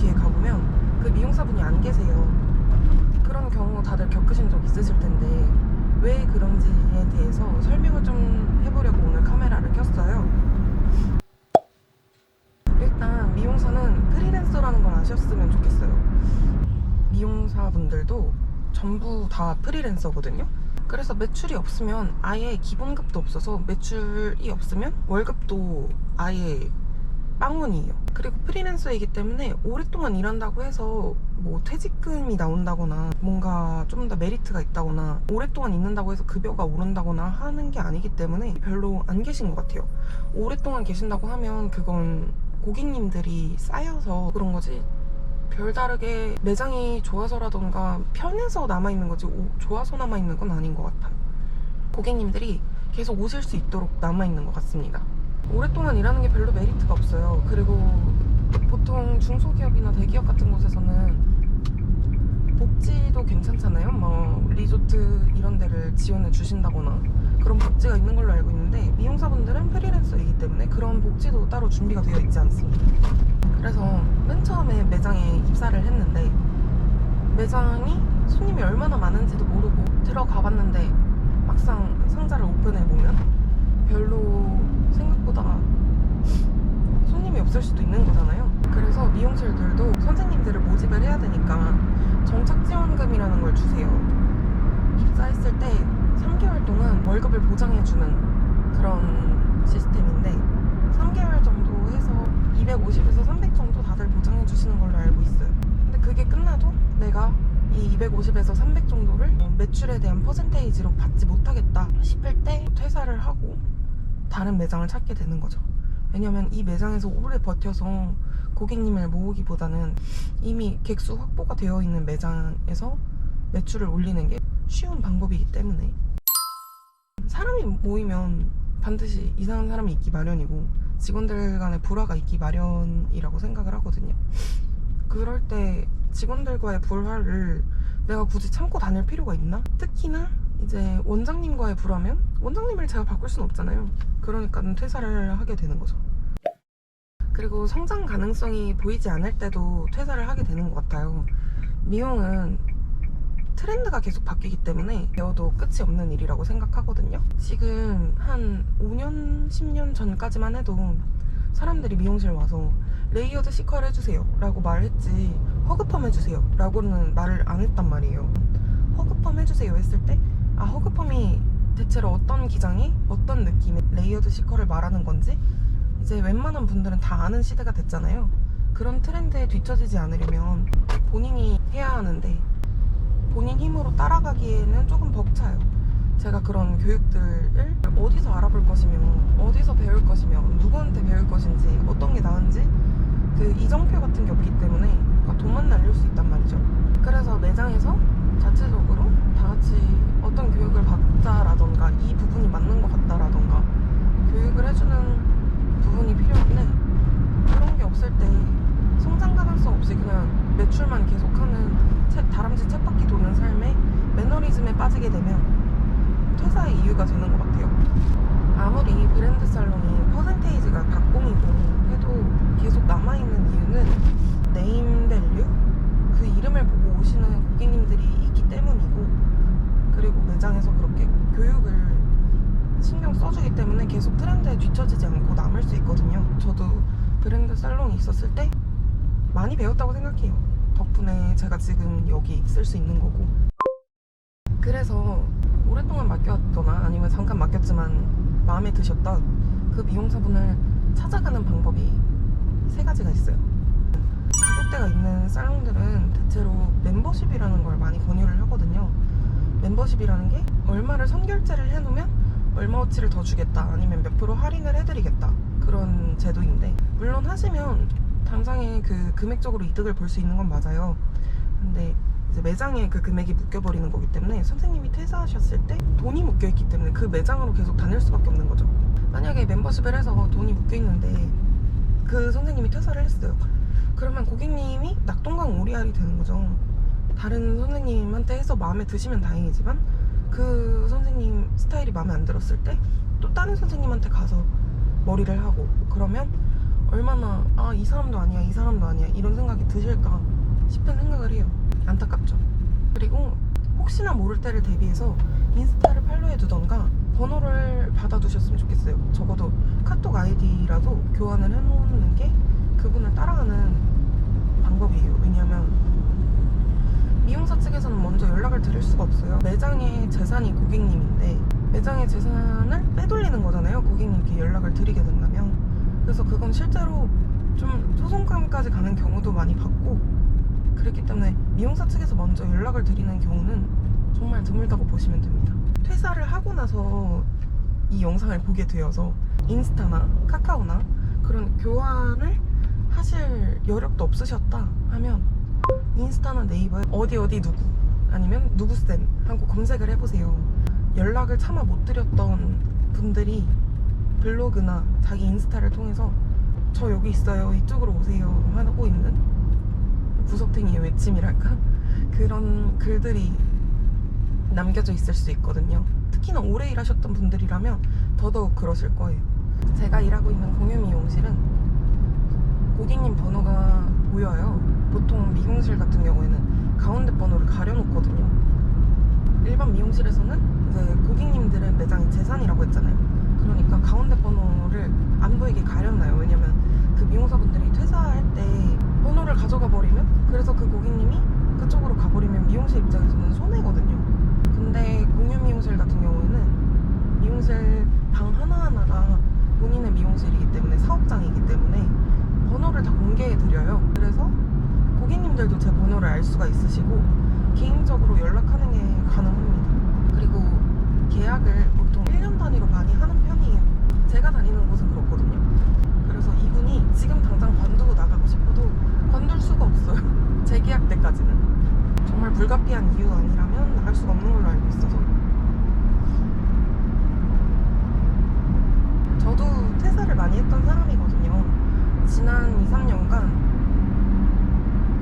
뒤에 가보면 그 미용사분이 안 계세요. 그런 경우 다들 겪으신 적 있으실 텐데 왜 그런지에 대해서 설명을 좀 해보려고 오늘 카메라를 켰어요. 일단 미용사는 프리랜서라는 걸 아셨으면 좋겠어요. 미용사분들도 전부 다 프리랜서거든요. 그래서 매출이 없으면 아예 기본급도 없어서 매출이 없으면 월급도 아예 빵원이에요. 그리고 프리랜서이기 때문에 오랫동안 일한다고 해서 뭐 퇴직금이 나온다거나 뭔가 좀 더 메리트가 있다거나 오랫동안 있는다고 해서 급여가 오른다거나 하는 게 아니기 때문에 별로 안 계신 것 같아요. 오랫동안 계신다고 하면 그건 고객님들이 쌓여서 그런 거지 별다르게 매장이 좋아서라던가 편해서 남아있는 거지 오- 좋아서 남아있는 건 아닌 것 같아요. 고객님들이 계속 오실 수 있도록 남아있는 것 같습니다. 오랫동안 일하는 게 별로 메리트가 없어요. 그리고 보통 중소기업이나 대기업 같은 곳에서는 복지도 괜찮잖아요. 뭐 리조트 이런 데를 지원해 주신다거나 그런 복지가 있는 걸로 알고 있는데 미용사분들은 프리랜서이기 때문에 그런 복지도 따로 준비가 되어 있지 않습니다. 그래서 맨 처음에 매장에 입사를 했는데 매장이 손님이 얼마나 많은지도 모르고 들어가 봤는데 막상 상자를 오픈해 보면 별로 생각보다 손님이 없을 수도 있는 거잖아요. 그래서 미용실들도 선생님들을 모집을 해야 되니까 정착 지원금이라는 걸 주세요. 입사했을 때 3개월 동안 월급을 보장해주는 그런 시스템인데 3개월 정도 해서 250에서 300 정도 다들 보장해 주시는 걸로 알고 있어요. 근데 그게 끝나도 내가 이 250에서 300 정도를 어, 매출에 대한 퍼센테이지로 받지 못하겠다 싶을 때 퇴사를 하고 다른 매장을 찾게 되는 거죠. 왜냐면 이 매장에서 오래 버텨서 고객님을 모으기보다는 이미 객수 확보가 되어 있는 매장에서 매출을 올리는 게 쉬운 방법이기 때문에 사람이 모이면 반드시 이상한 사람이 있기 마련이고 직원들 간의 불화가 있기 마련이라고 생각을 하거든요. 그럴 때 직원들과의 불화를 내가 굳이 참고 다닐 필요가 있나? 특히나 이제 원장님과의 불화면 원장님을 제가 바꿀 수는 없잖아요. 그러니까 퇴사를 하게 되는 거죠. 그리고 성장 가능성이 보이지 않을 때도 퇴사를 하게 되는 것 같아요. 미용은 트렌드가 계속 바뀌기 때문에 배워도 끝이 없는 일이라고 생각하거든요. 지금 한 5년, 10년 전까지만 해도 사람들이 미용실 와서 레이어드 시컬 해주세요 라고 말했지 허그펌 해주세요 라고는 말을 안 했단 말이에요. 허그펌 해주세요 했을 때 아 허그펌이 대체로 어떤 기장이 어떤 느낌의 레이어드 시컬을 말하는 건지 이제 웬만한 분들은 다 아는 시대가 됐잖아요. 그런 트렌드에 뒤처지지 않으려면 본인이 해야 하는데 본인 힘으로 따라가기에는 조금 벅차요. 제가 그런 교육들을 어디서 알아볼 것이며 어디서 배울 것이며 누구한테 배울 것인지 어떤 게 나은지 그 이정표 같은 게 없기 때문에 돈만 날릴 수 있단 말이죠. 그래서 매장에서 자체적으로 다 같이 어떤 교육을 받자라던가 이 부분이 맞는 것 같다라던가 교육을 해주는 부분이 필요한데 그런 게 없을 때 성장 가능성 없이 그냥 매출만 계속하는 채- 다람쥐 쳇바퀴 도는 삶에 매너리즘에 빠지게 되면 퇴사의 이유가 되는 것 같아요. 아무리 브랜드 살롱이 퍼센테이지가 박봉이고 해도 계속 남아있는 이유는 네임 밸류? 그 이름을 보고 오시는 고객님들이 있기 때문이고 그리고 매장에서 그렇게 교육을 신경 써주기 때문에 계속 트렌드에 뒤처지지 않고 남을 수 있거든요. 저도 브랜드 살롱이 있었을 때 많이 배웠다고 생각해요. 덕분에 제가 지금 여기 있을 수 있는 거고. 그래서 오랫동안 맡겼거나 아니면 잠깐 맡겼지만 마음에 드셨던 그 미용사분을 찾아가는 방법이 세 가지가 있어요. 가격대가 있는 살롱들은 대체로 멤버십이라는 걸 많이 권유를 하거든요. 멤버십이라는 게 얼마를 선결제를 해놓으면 얼마어치를 더 주겠다 아니면 몇 프로 할인을 해드리겠다 그런 제도인데 물론 하시면 당장에 그 금액적으로 이득을 볼 수 있는 건 맞아요. 근데 이제 매장에 그 금액이 묶여버리는 거기 때문에 선생님이 퇴사하셨을 때 돈이 묶여있기 때문에 그 매장으로 계속 다닐 수밖에 없는 거죠. 만약에 멤버십을 해서 돈이 묶여있는데 그 선생님이 퇴사를 했어요. 그러면 고객님이 낙동강 오리알이 되는 거죠. 다른 선생님한테 해서 마음에 드시면 다행이지만 그 선생님 스타일이 마음에 안 들었을 때 또 다른 선생님한테 가서 머리를 하고 그러면 얼마나 아 이 사람도 아니야 이 사람도 아니야 이런 생각이 드실까 싶은 생각을 해요. 안타깝죠. 그리고 혹시나 모를 때를 대비해서 인스타를 팔로우해 두던가 번호를 받아두셨으면 좋겠어요. 적어도 카톡 아이디라도 교환을 해놓는 게 그분을 따라가는 방법이에요. 왜냐면 미용사 측에서는 먼저 연락을 드릴 수가 없어요. 매장의 재산이 고객님인데 매장의 재산을 빼돌리는 거잖아요. 고객님께 연락을 드리게 된다면 그래서 그건 실제로 좀 소송감까지 가는 경우도 많이 봤고 그렇기 때문에 미용사 측에서 먼저 연락을 드리는 경우는 정말 드물다고 보시면 됩니다. 퇴사를 하고 나서 이 영상을 보게 되어서 인스타나 카카오나 그런 교환을 하실 여력도 없으셨다 하면 인스타나 네이버에 어디 어디 누구 아니면 누구쌤 하고 검색을 해보세요. 연락을 차마 못 드렸던 분들이 블로그나 자기 인스타를 통해서 저 여기 있어요 이쪽으로 오세요 하고 있는 구석탱이의 외침이랄까? 그런 글들이 남겨져 있을 수 있거든요. 특히나 오래 일하셨던 분들이라면 더더욱 그러실 거예요. 제가 일하고 있는 공유 미용실은 고객님 번호가 보여요. 보통 미용실 같은 경우에는 가운데 번호를 가려놓거든요. 일반 미용실에서는 이제 고객님들은 매장의 재산이라고 했잖아요 가운데 번호를 안 보이게 가려놔요. 왜냐면 그 미용사분들이 퇴사할 때 번호를 가져가 버리면 그래서 그 고객님이 그쪽으로 가버리면 미용실 입장에서는 손해거든요. 근데 공유 미용실 같은 경우에는 미용실 방 하나하나가 본인의 미용실이기 때문에 사업장이기 때문에 번호를 다 공개해 드려요. 그래서 고객님들도 제 번호를 알 수가 있으시고 개인적으로 연락하는 게 가능합니다. 그리고 계약을 보통 1년 단위로 많이 하는 편이에요. 제가 다니는 곳은 그렇거든요. 그래서 이분이 지금 당장 관두고 나가고 싶어도 관둘 수가 없어요. 재계약 때까지는. 정말 불가피한 이유 아니라면 나갈 수가 없는 걸로 알고 있어서. 저도 퇴사를 많이 했던 사람이거든요. 지난 2, 3년간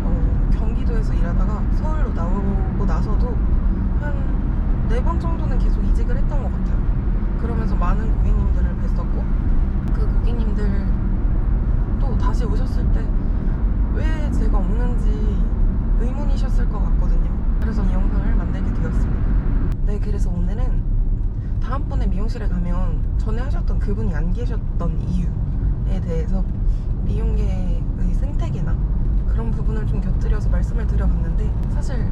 어, 경기도에서 일하다가 서울로 나오고 나서도 한네번 정도는 계속 이직을 했던 것 같아요. 그러면서 많은 고객님들을 뵀었고 그 고객님들 또 다시 오셨을 때 왜 제가 없는지 의문이셨을 것 같거든요. 그래서 이 영상을 만들게 되었습니다. 네, 그래서 오늘은 다음번에 미용실에 가면 전에 하셨던 그분이 안 계셨던 이유에 대해서 미용계의 생태계나 그런 부분을 좀 곁들여서 말씀을 드려봤는데 사실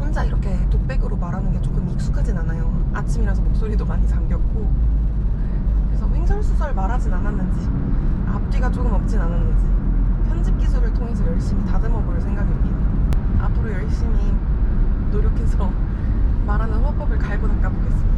혼자 이렇게 독백으로 말하는 게 조금 익숙하진 않아요. 아침이라서 목소리도 많이 잠겼고 그래서 횡설수설 말하진 않았는지 앞뒤가 조금 없진 않았는지 편집 기술을 통해서 열심히 다듬어 볼 생각입니다. 앞으로 열심히 노력해서 말하는 화법을 갈고 닦아보겠습니다.